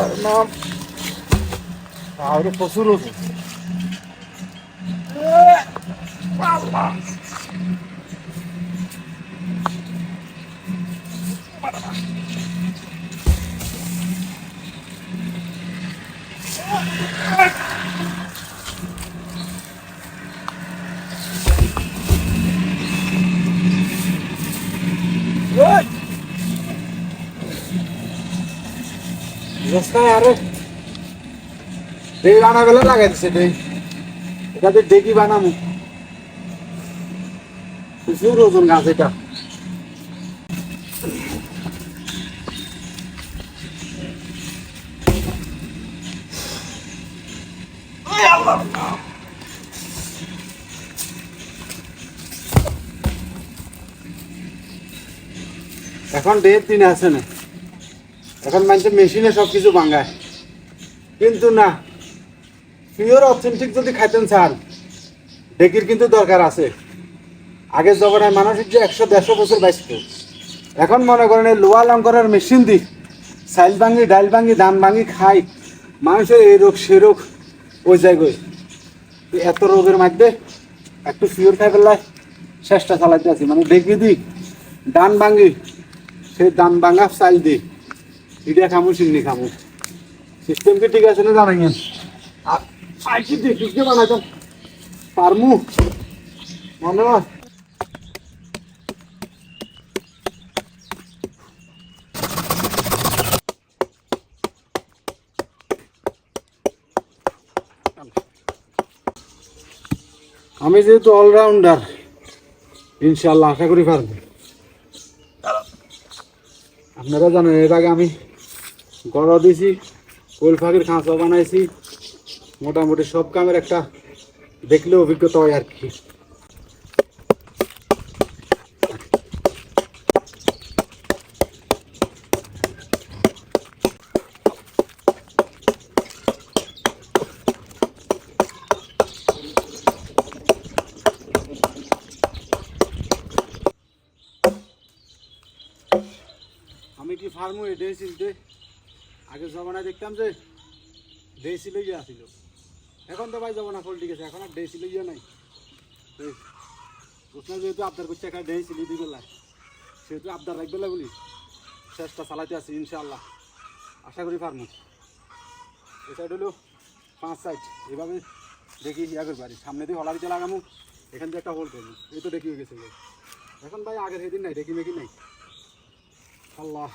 আল্লাহর নাম আরে প্রচুর ওজন। আল্লাহ রাস্তায় আরে। ডেই বানা বেলা লাগাই দিছে ডেই এটাতে ডেকি বানামু। প্রচুর ওজন গাছ এটা। এখন ডে তিন আছে না। এখন মানছে মেশিনে সব কিছু ভাঙায়। কিন্তু না পিওর অথেন্টিক যদি খাইতেন চান ডেকির কিন্তু দরকার আছে। আগের জমানায় মানুষের যে একশো দেড়শো বছর বাইসত এখন মনে করেন এই লোয়া লঙ্করের মেশিন দি, চাইল ভাঙি, ডাইল ভাঙি, ধান ভাঙি খাই, মানুষের এই রোগ, সে রোগ, ওই জায়গায়। এত রোগের মধ্যে একটু পিওর খাই পেলায় চেষ্টা চালাইতে আছি। মানে ডেকি দিই ডান ভাঙি, সেই দান ভাঙা চাইল দিই এটা খামু চিনি খামু সিস্টেম কি ঠিক আছে না জানাইন আর কি দেখি বানাইতাম পারমু মনে হয় আমি যেহেতু অলরাউন্ডার ইনশাল্লাহ আশা করি পারব আপনারা জানেন এর আগে আমি গড় দিয়েছি কোল ফাঁকির খাঁচা বানাইছি। মোটামুটি সব কামের একটা দেখলে অভিজ্ঞতা হয় আর কি। আমি কি ফার্মু এটাই চিনতে আগে জমানায় দেখতাম যে ডেসি লইয়া আসিল। এখন তো ভাই জমানা ফল ঠিক আছে এখন আর ডেসি লইয়া নাই। যেহেতু আবদার করছে একটা ডেসি লিদি বেলা সেহেতু আবদার রাখবে বলি। চেষ্টা চালাতে আছি, ইনশাআল্লাহ। আশা করি ফার্মু এই সাইড হলো পাঁচ সাইড এভাবে দেখি ইয়া করতে পারি সামনে দিয়ে হলা দিতে লাগামু, এখান দিয়ে একটা হোল করব। এই তো দেখি হয়ে গেছে। এখন ভাই আগের সেদিন নাই দেখি মেকি নাই। আল্লাহ।